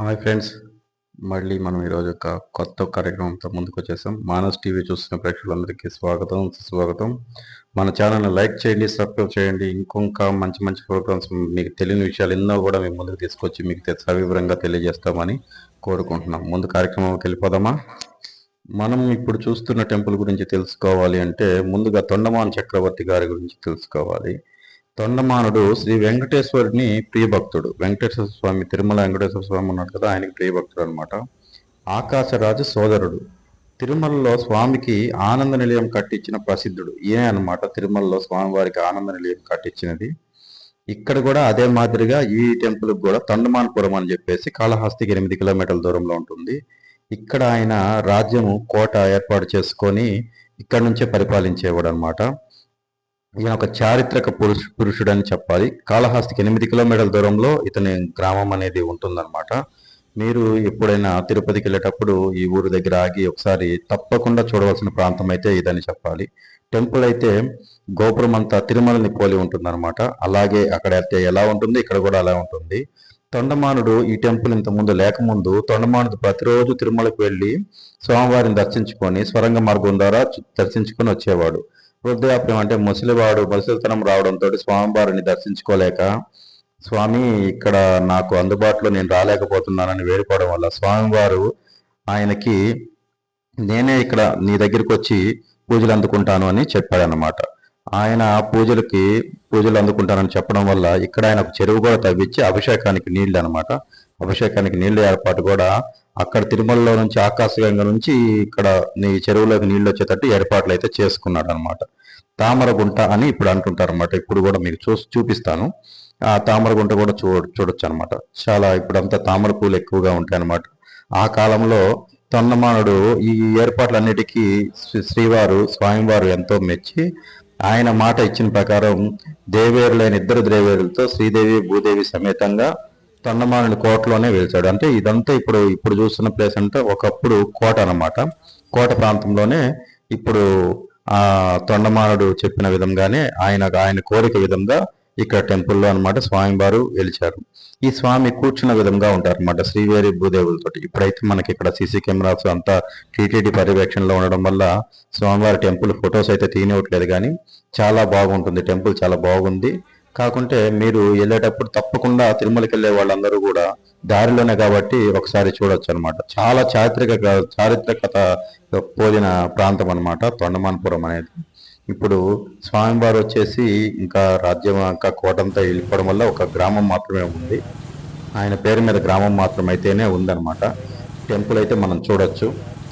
Hi friends మళ్ళీ మనం ఈరోజు ఒక కొత్త కార్యక్రమంతో ముందుకు వచ్చేసాం. మానస్ టీవీ చూస్తున్న ప్రేక్షకులందరికీ స్వాగతం సుస్వాగతం. మన ఛానల్ని లైక్ చేయండి సబ్స్క్రైబ్ చేయండి. ఇంకొక మంచి మంచి ప్రోగ్రామ్స్ మీకు తెలియని విషయాలు ఎన్నో కూడా మేము ముందుకు తీసుకొచ్చి మీకు సవివరంగా తెలియజేస్తామని కోరుకుంటున్నాం. ముందు కార్యక్రమంకి వెళ్ళిపోదామా? మనం ఇప్పుడు చూస్తున్న టెంపుల్ గురించి తెలుసుకోవాలి అంటే ముందుగా తొండమాన్ చక్రవర్తి గారి గురించి తెలుసుకోవాలి. తొండమానుడు శ్రీ వెంకటేశ్వరుని ప్రియభక్తుడు. వెంకటేశ్వర స్వామి తిరుమల వెంకటేశ్వర స్వామి ఉన్నాడు కదా ఆయనకి ప్రియభక్తుడు అనమాట ఆకాశరాజు సోదరుడు. తిరుమలలో స్వామికి ఆనంద నిలయం కట్టించిన ప్రసిద్ధుడు. ఈయన అన్నమాట తిరుమలలో స్వామివారికి ఆనంద నిలయం కట్టించినది. ఇక్కడ కూడా అదే మాదిరిగా ఈ టెంపుల్ కూడా తొండమానపురం అని చెప్పేసి కాళహస్తికి ఎనిమిది కిలోమీటర్ల దూరంలో ఉంటుంది. ఇక్కడ ఆయన రాజ్యము కోట ఏర్పాటు చేసుకొని ఇక్కడ నుంచే పరిపాలించేవాడు అనమాట ఈయన ఒక చారిత్రక పురుష పురుషుడు అని చెప్పాలి. కాళహస్తికి ఎనిమిది కిలోమీటర్ల దూరంలో ఇతని గ్రామం అనేది ఉంటుందన్నమాట. మీరు ఎప్పుడైనా తిరుపతికి వెళ్ళేటప్పుడు ఈ ఊరు దగ్గర ఆగి ఒకసారి తప్పకుండా చూడవలసిన ప్రాంతం అయితే ఇదని చెప్పాలి. టెంపుల్ అయితే గోపురం అంతా తిరుమలని పోలి ఉంటుందన్నమాట. అలాగే అక్కడ అయితే ఎలా ఉంటుంది ఇక్కడ కూడా అలా ఉంటుంది. తొండమానుడు ఈ టెంపుల్ ఇంతకుముందు లేకముందు తొండమానుడు ప్రతిరోజు తిరుమలకు వెళ్ళి స్వామివారిని దర్శించుకొని స్వరంగ మార్గం ద్వారా దర్శించుకొని వచ్చేవాడు. వృద్ధాప్యం అంటే ముసలివాడు ముసలితనం రావడంతో స్వామివారిని దర్శించుకోలేక స్వామి ఇక్కడ నాకు అందుబాటులో నేను రాలేకపోతున్నానని వేడుకోవడం వల్ల స్వామివారు ఆయనకి నేనే ఇక్కడ నీ దగ్గరికి వచ్చి పూజలు అందుకుంటాను అని చెప్పాడనమాట ఆయన పూజలకి పూజలు అందుకుంటానని చెప్పడం వల్ల ఇక్కడ ఆయన ఒక చెరువు కూడా తవ్వించి అభిషేకానికి నీళ్ళు అనమాట అభిషేకానికి నీళ్ళు ఏర్పాటు కూడా అక్కడ తిరుమలలో నుంచి ఆకాశగంగ నుంచి ఇక్కడ నీ చెరువులోకి నీళ్ళు వచ్చేటట్టు ఏర్పాట్లు అయితే చేసుకున్నాడు అనమాట తామరగుంట అని ఇప్పుడు అంటుంటారు అనమాట ఇప్పుడు కూడా మీకు చూ చూపిస్తాను. ఆ తామరగుంట కూడా చూ చూడొచ్చు అనమాట చాలా ఇప్పుడంతా తామర పూలు ఎక్కువగా ఉంటాయి అనమాట ఆ కాలంలో తొన్నమానుడు ఈ ఏర్పాట్లన్నిటికీ శ్రీ- శ్రీవారు స్వామివారు ఎంతో మెచ్చి ఆయన మాట ఇచ్చిన ప్రకారం దేవేరులైన ఇద్దరు దేవేరులతో శ్రీదేవి భూదేవి సమేతంగా తొండమానుడి కోటలోనే వెలిచాడు. అంటే ఇదంతా ఇప్పుడు ఇప్పుడు చూస్తున్న ప్లేస్ అంటే ఒకప్పుడు కోట అనమాట కోట ప్రాంతంలోనే ఇప్పుడు ఆ తొండమానుడు చెప్పిన విధంగానే ఆయన ఆయన కోరిక విధంగా ఇక్కడ టెంపుల్లో అన్నమాట స్వామివారు వెలిచారు. ఈ స్వామి కూర్చున్న విధంగా ఉంటారు అనమాట శ్రీవేరి భూదేవులతో ఇప్పుడైతే మనకి ఇక్కడ సీసీ కెమెరాస్ అంతా టీటీడీ పర్యవేక్షణలో ఉండడం వల్ల స్వామివారి టెంపుల్ ఫొటోస్ అయితే తీయనివ్వట్లేదు కానీ చాలా బాగుంటుంది. టెంపుల్ చాలా బాగుంది. కాకుంటే మీరు వెళ్ళేటప్పుడు తప్పకుండా తిరుమలకి వెళ్ళే వాళ్ళందరూ కూడా దారిలోనే కాబట్టి ఒకసారి చూడొచ్చు అనమాట చాలా చారిత్రక చారిత్రకత పోలిన ప్రాంతం అనమాట తొండమానపురం అనేది. ఇప్పుడు స్వామివారు వచ్చేసి ఇంకా రాజ్యం ఇంకా కోటంతా వెళ్ళిపోవడం వల్ల ఒక గ్రామం మాత్రమే ఉంది. ఆయన పేరు మీద గ్రామం మాత్రం అయితేనే ఉందన్నమాట. టెంపుల్ అయితే మనం చూడొచ్చు.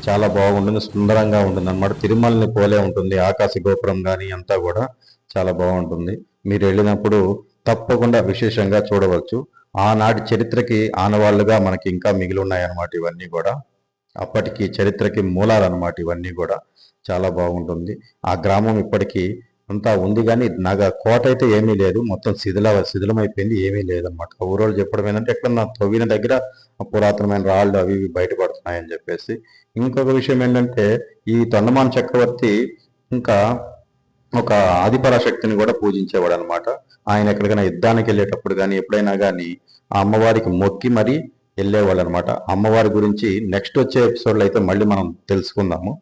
చాలా బాగుంటుంది సుందరంగా ఉంటుంది అనమాట తిరుమలని పోలే ఉంటుంది ఆకాశ గోపురం కానీ అంతా కూడా చాలా బాగుంటుంది. మీరు వెళ్ళినప్పుడు తప్పకుండా విశేషంగా చూడవచ్చు. ఆనాటి చరిత్రకి ఆనవాళ్ళుగా మనకి ఇంకా మిగిలి ఉన్నాయన్నమాట ఇవన్నీ కూడా. అప్పటికి చరిత్రకి మూలాలు అనమాట ఇవన్నీ కూడా. చాలా బాగుంటుంది. ఆ గ్రామం ఇప్పటికీ అంతా ఉంది కానీ నగర కోట అయితే ఏమీ లేదు. మొత్తం శిథిల శిథిలమైపోయింది. ఏమీ లేదన్నమాట. ఊరోళ్ళు చెప్పడం ఏంటంటే ఎక్కడ తవ్విన దగ్గర పురాతనమైన రాళ్ళు అవి ఇవి బయటపడుతున్నాయని చెప్పేసి. ఇంకొక విషయం ఏంటంటే ఈ తొండమాన చక్రవర్తి ఇంకా ఒక ఆదిపరాశక్తిని కూడా పూజించేవాడు అనమాట ఆయన ఎక్కడికైనా యుద్ధానికి వెళ్ళేటప్పుడు కానీ ఎప్పుడైనా కానీ ఆ అమ్మవారికి మొక్కి మరీ వెళ్ళేవాళ్ళు అనమాట అమ్మవారి గురించి నెక్స్ట్ వచ్చే ఎపిసోడ్లో అయితే మళ్ళీ మనం తెలుసుకుందాము.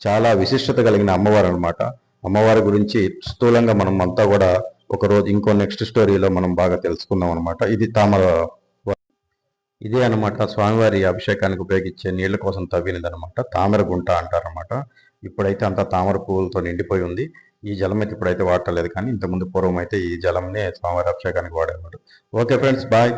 చాలా విశిష్టత కలిగిన అమ్మవారు అనమాట అమ్మవారి గురించి స్థూలంగా మనం అంతా కూడా ఒక రోజు ఇంకో నెక్స్ట్ స్టోరీలో మనం బాగా తెలుసుకుందాం అనమాట ఇది తామర ఇదే అన్నమాట స్వామివారి అభిషేకానికి ఉపయోగించే నీళ్ళ కోసం తవ్వినది అనమాట తామర గుంట అంటారనమాట ఇప్పుడైతే అంతా తామర పువ్వులతో నిండిపోయి ఉంది. ఈ జలం అయితే ఇప్పుడైతే వాడలేదు కానీ ఇంతకుముందు పూర్వం అయితే ఈ జలంనే స్వామివారి అభిషేకానికి వాడేవాడు ఓకే ఫ్రెండ్స్ బాయ్.